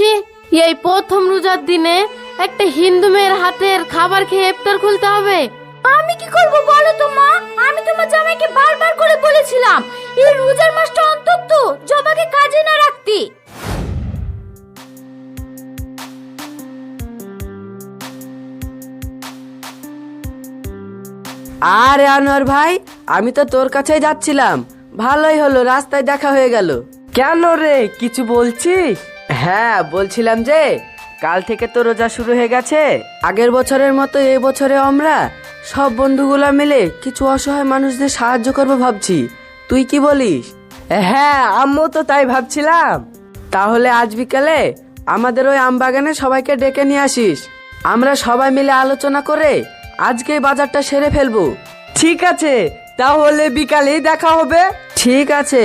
ছি এই প্রথম রোজার দিনে একটা হিন্দু মেয়ের হাতের খাবার খেয়ে ইফতার খুলতে হবে। আমি কি করব বলো তো মা? আমি তোমার জামাইকে বারবার করে বলেছিলাম এই রোজার মাসটা অন্তত জবাকে কাজে না রাখতে। আরে আনোয়ার ভাই আমি তো তোর কাছেই যাচ্ছিলাম। ভালোই হলো রাস্তায় দেখা হয়ে গেল। কেন রে কিছু বলছিস? হ্যাঁ বলছিলাম যে কাল থেকে তো রোজা শুরু হয়ে গেছে। আগের বছরের মতো এই বছরে আমরা সব বন্ধুগুলা মিলে কিছু অসহায় মানুষদের সাহায্য করব ভাবছি। তুই কি বলিস? হ্যাঁ আমিও তো তাই ভাবছিলাম। তাহলে আজ বিকালে আমাদের ওই আম বাগানে সবাইকে ডেকে নিয়ে আসিস। আমরা সবাই মিলে আলোচনা করে আজকেই বাজারটা সেরে ফেলব। ঠিক আছে তাহলে বিকালেই দেখা হবে। ঠিক আছে।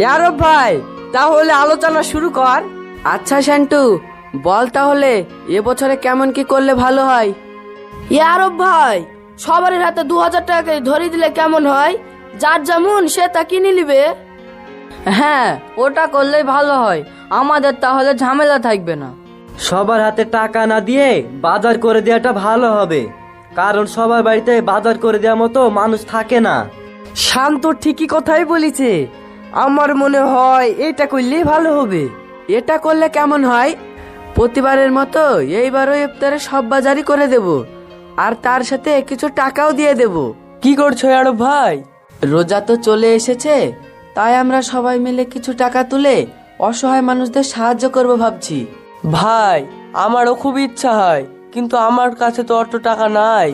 ইয়ারব ভাই তাহলে আলোচনা শুরু কর। আচ্ছা শান্টু বল তাহলে এবছরে কেমন কি করলে ভালো হয়? ইয়ারব ভাই সবার হাতে দু হাজার টাকা করে ধরে দিলে কেমন হয়? যার যেমন সে তা কিনে নিবে। হ্যাঁ ওটা করলেই ভালো হয়। আমাদের তাহলে ঝামেলা থাকবে না। সবার হাতে টাকা না দিয়ে বাজার করে দেওয়াটা ভালো হবে। কারণ সবার বাড়িতে বাজার করে দেওয়ার মতো মানুষ থাকে না। শান্ত ঠিকই কথাই বলিছে। আমার মনে হয় এটা করলেই ভালো হবে। এটা করলে কেমন হয়? প্রতিবারের মতো এইবারও ইফতারে সব বাজারই করে দেব। আর তার সাথে কিছু টাকাও দিয়ে দেব। কি করছ আরব ভাই? রোজা তো চলে এসেছে, তাই আমরা সবাই মিলে কিছু টাকা তুলে অসহায় মানুষদের সাহায্য করব ভাবছি। ভাই, আমারও খুব ইচ্ছা হয়, কিন্তু আমার কাছে তো অত টাকা নাই।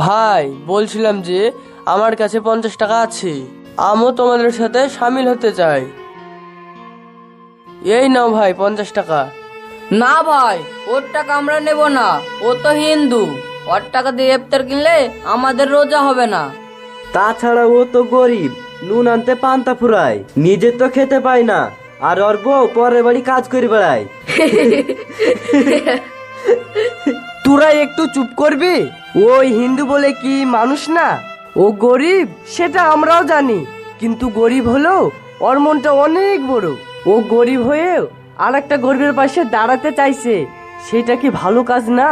ভাই, বলছিলাম যে আমার কাছে পঞ্চাশ টাকা আছে। আমিও তোমাদের সাথে সামিল হতে চাই। এই নাও ভাই পঞ্চাশ টাকা। না ভাই ওর টাকা আমরা নেব না। ও তো হিন্দু। ওর টাকা দিয়ে ইফতার কিনলে আমাদের রোজা হবে না। তাছাড়া ও তো গরিব। নুন আনতে পান্তা ফুরায়। নিজে তো খেতে পায় না। আর ওর বউ পরের বাড়ি কাজ করে বেড়ায়। তোরা একটু চুপ করবি? ওই হিন্দু বলে কি মানুষ না? ও গরিব সেটা আমরাও জানি। কিন্তু গরিব হলো ওর মনটা অনেক বড়। ও গরিব হয়েও আর একটা গরিবের পাশে দাঁড়াতে চাইছে সেটা কি ভালো কাজ না?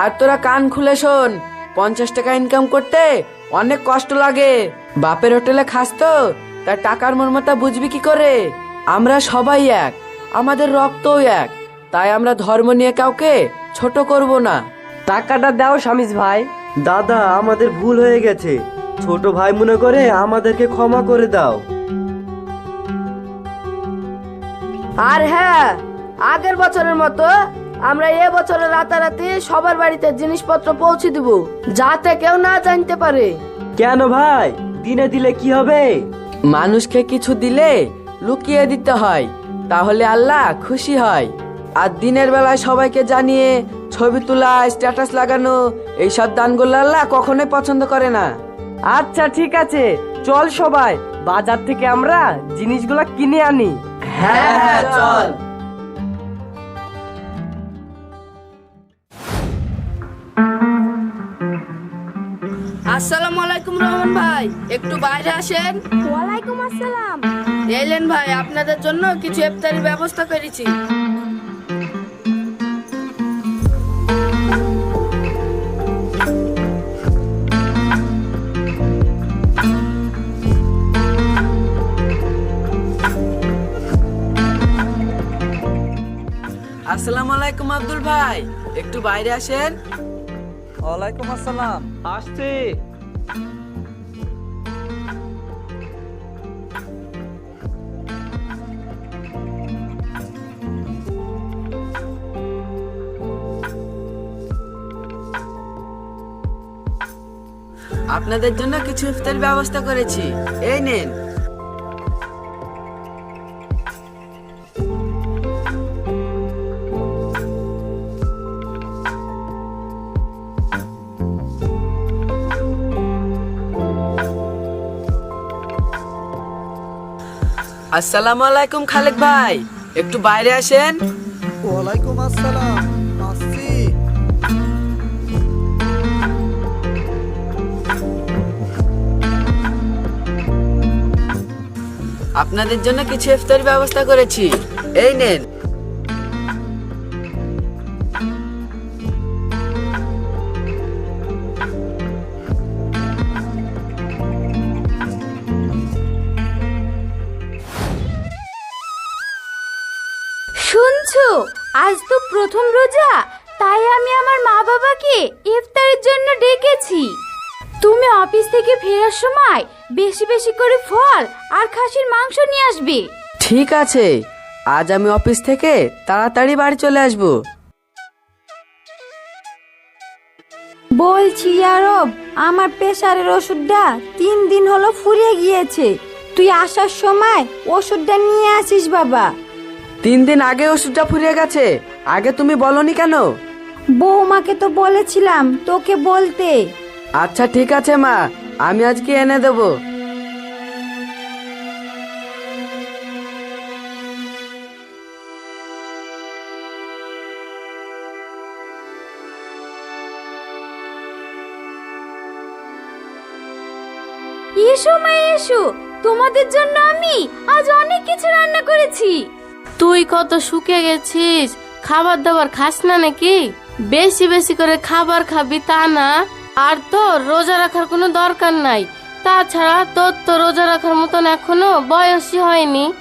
আর তোরা কান খুলে শোন পঞ্চাশ টাকা ইনকাম করতে অনেক কষ্ট লাগে। বাপের হোটেলে খাস তো তার টাকার মর্মতা বুঝবি কি করে? আমরা সবাই এক আমাদের রক্তও এক তাই আমরা ধর্ম নিয়ে কাউকে ছোট করব না। টাকাটা দাও স্বামীজ ভাই। দাদা আমাদের ভুল হয়ে গেছে। ছোট ভাই মনে করে আমাদেরকে ক্ষমা করে দাও। আর হ্যাঁ আগের বছরের মতো আমরা এ বছরে রাতারাতি সবার বাড়িতে জিনিসপত্র পৌঁছে দিব যাতে কেউ না জানতে পারে। কেন ভাই? দিনে দিলে কি হবে? মানুষকে কিছু দিলে লুকিয়ে দিতে হয় তাহলে আল্লাহ খুশি হয়। আর দিনের বেলায় সবাইকে জানিয়ে ছবি তোলা স্ট্যাটাস লাগানো এইসব দানগুলো আল্লাহ কখনোই পছন্দ করে না। আচ্ছা ঠিক আছে চল সবাই বাজার থেকে আমরা জিনিসগুলো কিনে আনি। হ্যাঁ চল। আসসালামু আলাইকুম রহমান ভাই একটু বাইরে আসেন। ওয়ালাইকুম আসসালাম। এলেন ভাই আপনাদের জন্য কিছু ইফতারির ব্যবস্থা করেছি। আসসালামু আলাইকুম আব্দুল ভাই। একটু বাইরে আসেন। ওয়ালাইকুম আসসালাম। আসছি। আপনাদের জন্য কিছু ইফতার ব্যবস্থা করেছি। এই নেন। আসসালামু আলাইকুম খালেক ভাই। একটু বাইরে আসেন। ওয়ালাইকুম আসসালাম আপনাদের জন্য কিছু ইফতারি ব্যবস্থা করেছি। এই নেন। আজ তো প্রথম রোজা তাই আমি আমার মা বাবাকে ইফতারের জন্য ডেকেছি। তুমি অফিস থেকে ফেরার সময় বেশি বেশি করে ফল আর খাসির মাংস নিয়ে আসবে। ঠিক আছে আজ আমি অফিস থেকে তাড়াতাড়ি বাড়ি চলে আসব। বলছি আরব আমার প্রেশারের ওষুধটা তিন দিন হলো ফুরিয়ে গিয়েছে। তুই আসার সময় ওষুধটা নিয়ে আসিস বাবা। তিন দিন আগে ওষুধটা ফুরিয়ে গেছে। আগে তুমি বলনি কেন? বৌমাকে তো বলেছিলাম তোকে বলতে। আচ্ছা ঠিক আছে মা আমি আজকে এনে দেবো। এসো মা এসো। তোমাদের জন্য আমি আজ অনেক কিছু রান্না করেছি। তুই কত শুকে গেছিস? খাবার দাবার খাস না নাকি? বেশি বেশি করে খাবার খাবি তা না। আর তোর রোজা রাখার কোনো দরকার নাই। তাছাড়া তোর তো রোজা রাখার মতন এখনও বয়সই হয়নি।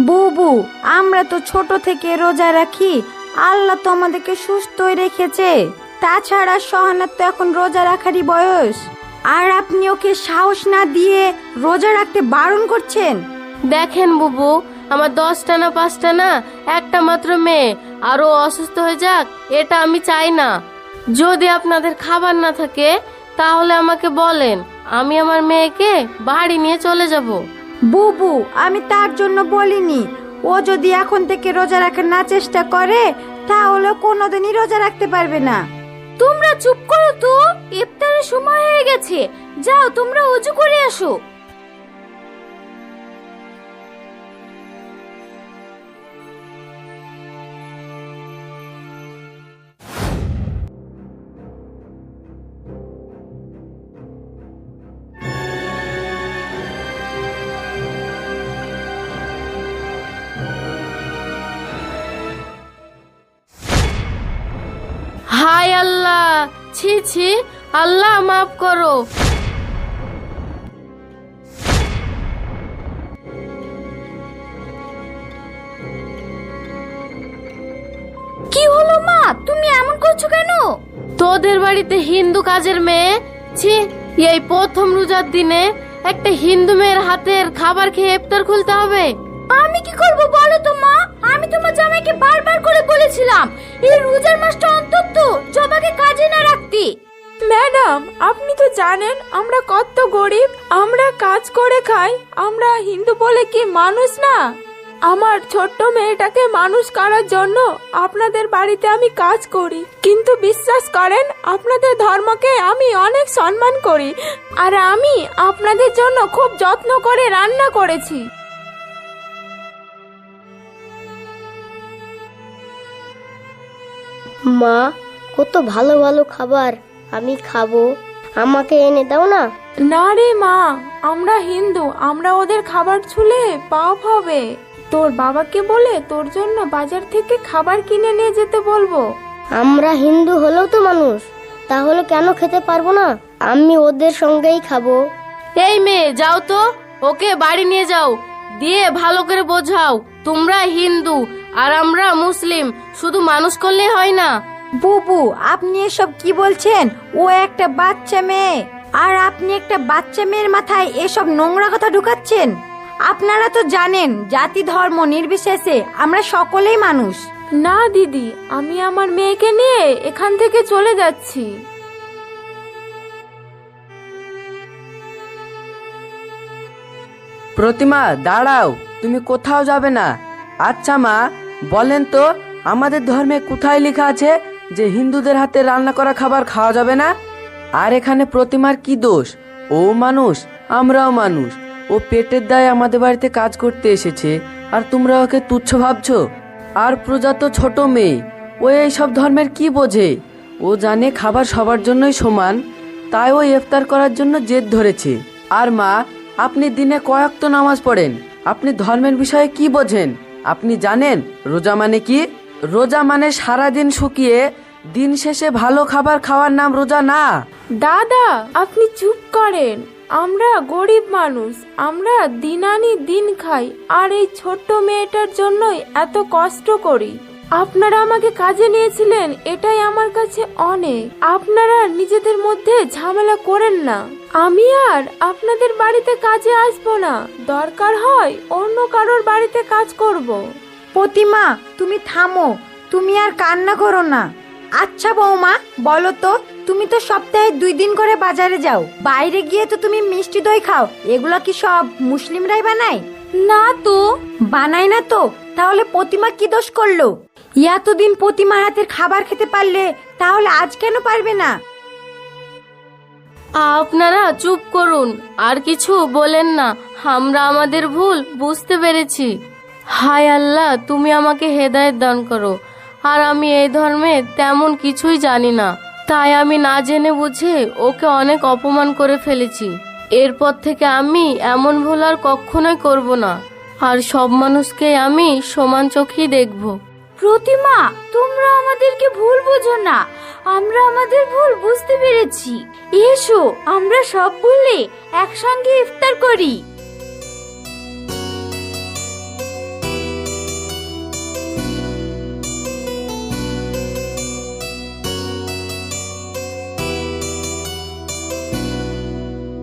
বুবু আমরা তো ছোট থেকে রোজা রাখি। আল্লাহ তো আমাদেরকে সুস্থই রেখেছে। তাছাড়া সহানার তো এখন রোজা রাখারই বয়স। আর আপনি ওকে সাহস না দিয়ে রোজা রাখতে বারণ করছেন? দেখেন বুবু আমার দশটা না পাঁচটা না একটা মাত্র মেয়ে। আরও অসুস্থ হয়ে যাক এটা আমি চাই না। যদি আপনাদের খাবার না থাকে তাহলে আমাকে বলেন আমি আমার মেয়েকে বাড়ি নিয়ে চলে যাব। বুবু আমি তার জন্য বলিনি। ও যদি এখন থেকে রোজা রাখার না চেষ্টা করে তাহলে কোনোদিনই রোজা রাখতে পারবে না। তোমরা চুপ করো তো ইফতারের সময় হয়ে গেছে। যাও তোমরা উজু করে আসো। ছি ছি আল্লাহ মাফ করো। কি হলো মা? তুমি এমন করছ কেন? তোদের বাড়িতে হিন্দু কাজের মেয়ে? ছি এই প্রথম রোজার দিনে একটা হিন্দু মেয়ের হাতের খাবার খেয়ে ইফতার খুলতে হবে। আমি কি করব বলো তো, মা? আমি তোমার জামাইকে বারবার করে বলেছিলাম, এই রোজার মাসটা অন্তত জবাকে কাজে না রাখতে। ম্যাডাম, আপনি তো জানেন আমরা কত গরিব, আমরা কাজ করে খাই, আমরা হিন্দু বলে কি মানুষ না? আমার ছোট্ট মেয়েটাকে মানুষ করার জন্য আপনাদের বাড়িতে আমি কাজ করি, কিন্তু বিশ্বাস করেন, আপনাদের ধর্মকে আমি অনেক সম্মান করি, আর আমি আপনাদের জন্য খুব যত্ন করে রান্না করেছি। মা কত ভালো ভালো খাবার আমি খাব। আমাকে এনে দাও না। না রে মা আমরা হিন্দু আমরা ওদের খাবার ছুলে পাপ হবে। তোর বাবাকে বলে তোর জন্য বাজার থেকে খাবার কিনে নিয়ে যেতে বলব। আমরা হিন্দু হলেও তো মানুষ তাহলে কেন খেতে পারব না? আমি ওদের সঙ্গেই খাব। এই মেয়ে যাও তো ওকে বাড়ি নিয়ে যাও। দিয়ে ভালো করে বোঝাও তোমরা হিন্দু আর আমরা মুসলিম শুধু মানুষ করলেই হয় না। বুবু আপনি এসব কি বলছেন? ও একটা বাচ্চা মেয়ে। আর আপনি একটা বাচ্চা মেয়ের মাথায় এসব নোংরা কথা ঢুকাচ্ছেন? আপনারা তো জানেন জাতি ধর্ম নির্বিশেষে আমরা সকলেই মানুষ। না দিদি আমি আমার মেয়েকে নিয়ে এখান থেকে চলে যাচ্ছি। প্রতিমা দাঁড়াও তুমি কোথাও যাবে না। আচ্ছা মা, বলেন তো, আমাদের ধর্মে কোথায় লেখা আছে যে হিন্দুদের হাতে রান্না করা খাবার খাওয়া যাবে না? আর এখানে প্রতিমার কি দোষ? ও মানুষ, আমরাও মানুষ। ও পেটের দায়ে আমাদের বাড়িতে কাজ করতে এসেছে, আর তোমরা ওকে তুচ্ছ ভাবছ? আর প্রজা তো ছোট মেয়ে, ও এইসব ধর্মের কি বোঝে? ও জানে খাবার সবার জন্যই সমান, তাই ও ইফতার করার জন্য জেদ ধরেছে। আর মা, আপনি দিনে কয়েক তো নামাজ পড়েন, আপনি ধর্মের বিষয়ে কি বোঝেন? আপনি জানেন, রোজা মানে কি? রোজা মানে সারাদিন শুকিয়ে দিন শেষে ভালো খাবার খাওয়ার নাম রোজা না। দাদা, আপনি চুপ করেন। আমরা গরিব মানুষ, আমরা দিনানি দিন খাই, আর এই ছোট্ট মেয়েটার জন্যই এত কষ্ট করি। আপনারা আমাকে কাজে নিয়েছিলেন, এটাই আমার কাছে অনেক। আপনারা নিজেদের মধ্যে ঝামেলা করেন না। আমি আর আপনাদের বাড়িতে কাজে আসব না। দরকার হয় অন্য কারোর বাড়িতে কাজ করব। প্রতিমা তুমি থামো। তুমি আর কান্না করো না। আচ্ছা বৌমা বলো তো তুমি তো সপ্তাহে দুই দিন করে বাজারে যাও। বাইরে গিয়ে তো তুমি মিষ্টি দই খাও। এগুলো কি সব মুসলিমরাই বানায়? না তো। বানায় না তো? তাহলে প্রতিমা কি দোষ করল? এতদিন প্রতিমার হাতের খাবার খেতে পারলে তাহলে আজ কেন পারবে না? আপনারা চুপ করুন, আর কিছু বলেন না। আমরা আমাদের ভুল বুঝতে পেরেছি। হায় আল্লাহ, তুমি আমাকে হেদায়েত দান করো। আর আমি এই ধর্মে তেমন কিছুই জানি না। তাই আমি না জেনে বুঝে ওকে অনেক অপমান করে ফেলেছি। এরপর থেকে আমি এমন ভুল আর কখনোই করব না। আর সব মানুষকে আমি সমান চোখেই দেখব। প্রতিমা, তোমরা আমাদেরকে ভুল বোঝো না। আমরা আমাদের ভুল বুঝতে পেরেছি। এসো, আমরা সব ভুলে একসঙ্গে ইফতার করি।